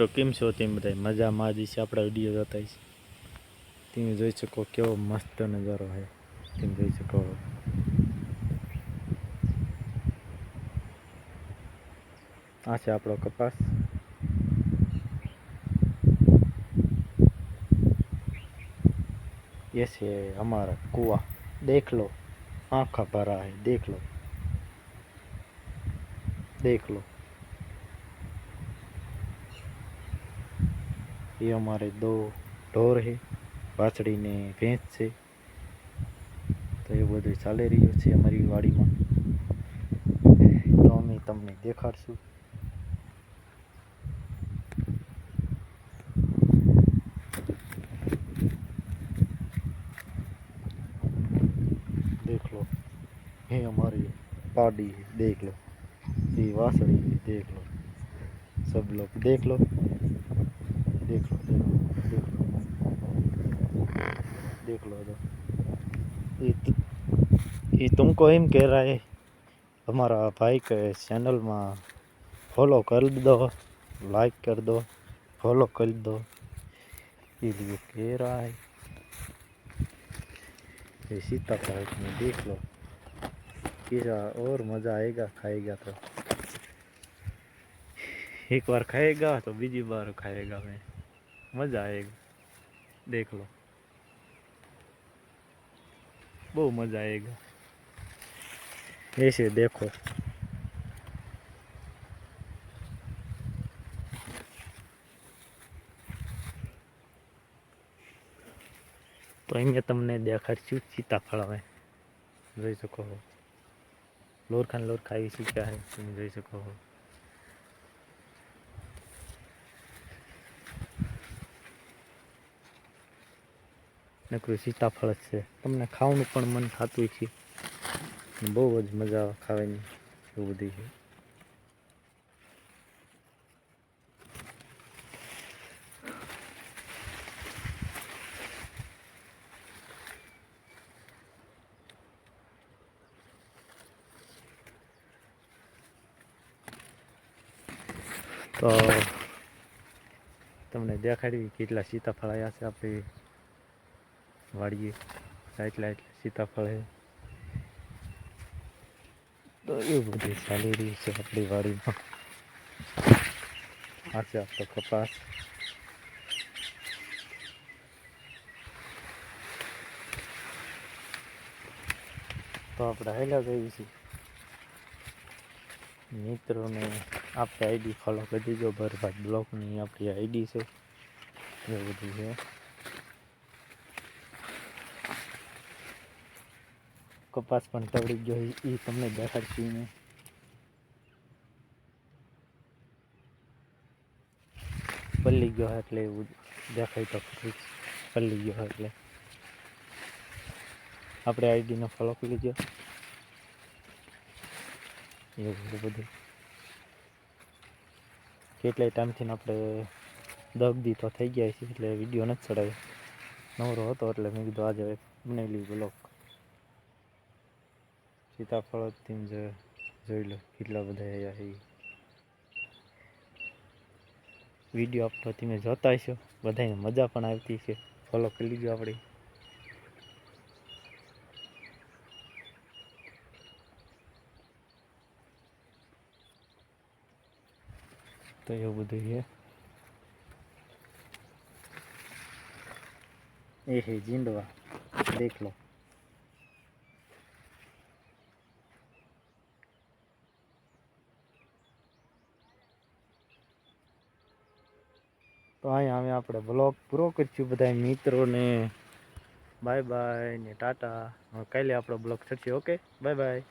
જો કિમ છો ટીમ બરાય મજા માધી છે આપડા વિડિયો જોતાઈ છે તીમે જોઈ શકો કેવો મસ્ત નજારા હૈ કીન દે જોકો આ છે આપડો કપાસ યે છે અમાર કુવા દેખ લો આખા ભરા હે દેખ લો દેખ લો ये हमारे दो ढोर है बाछड़ी ने भैंस से तो ये बध चाले रो अमरी वाड़ी में तो अभी तमने देखाड़ू देख लो ये हमारी पाड़ी देख लो देख लो सब लोग देख लो देख लो देख लो देख लो तो कह रहा है हमारा भाई के चैनल में फॉलो कर दो लाइक कर दो फॉलो कर दो ये लिए कह रहा है ये सीता पार्क में देख लो किसा और मज़ा आएगा खाएगा तो एक बार खाएगा तो बीजी बार खाएगा मैं मजा आएगा देख लो बहु मजा आएगा ऐसे देखो तो अँ तमने देखाड़ू सीताफल में जी सको लोरखा लोरखा ये सीखा है तुम जी सको ને નકરું સીતાફળ જ છે તમને ખાવાનું પણ મન થતું છે બહુ જ મજા આવે ખાવાની એવું બધું છે તો તમને દેખાડવી કેટલા સીતાફળ આવ્યા છે આપણે વાડીએ સાઇટલાઇટ સીતાફળ છે તો એ ઉભી છે લેડી છે આપડી વાડીમાં આછે આપતો કપાસ તો આપણે હાલ્યા જઈએ છીએ મિત્રોને આપકી આઈડી ફોલો કરી દીજો બરબાદ બ્લોગ ની આપડી આઈડી છે એ ઉધી છે કપાસ પણ તવડી ગયો એ તમને દેખાડશું મેં પલ્લી ગયો એટલે એવું દેખાય તો ખરી પલ્લી ગયો એટલે આપણે આઈડીનો ફોલો કરી લીધો એવું બધું કેટલાય ટાઈમથી આપણે દગદી તો થઈ ગયા છે એટલે વિડીયો નથી ચડાવ્યો નવરો હતો એટલે મેં કીધું આજે બનાવી લીધું બ્લોક सीताफल तीन जो जो लो कितना बढ़ाया या ही वीडियो आप तो तीन जो ताई शो बढ़ाएंगे मजा पनाए ती शे फॉलो कर लीजिए आप डे तो ये बढ़िया ये है जिंदवा देख लो તો અહીંયા અમે આપણે બ્લોગ પૂરો કરીશું બધા મિત્રોને બાય બાય ને ટાટા કાલે આપણો બ્લોગ થશે ઓકે બાય બાય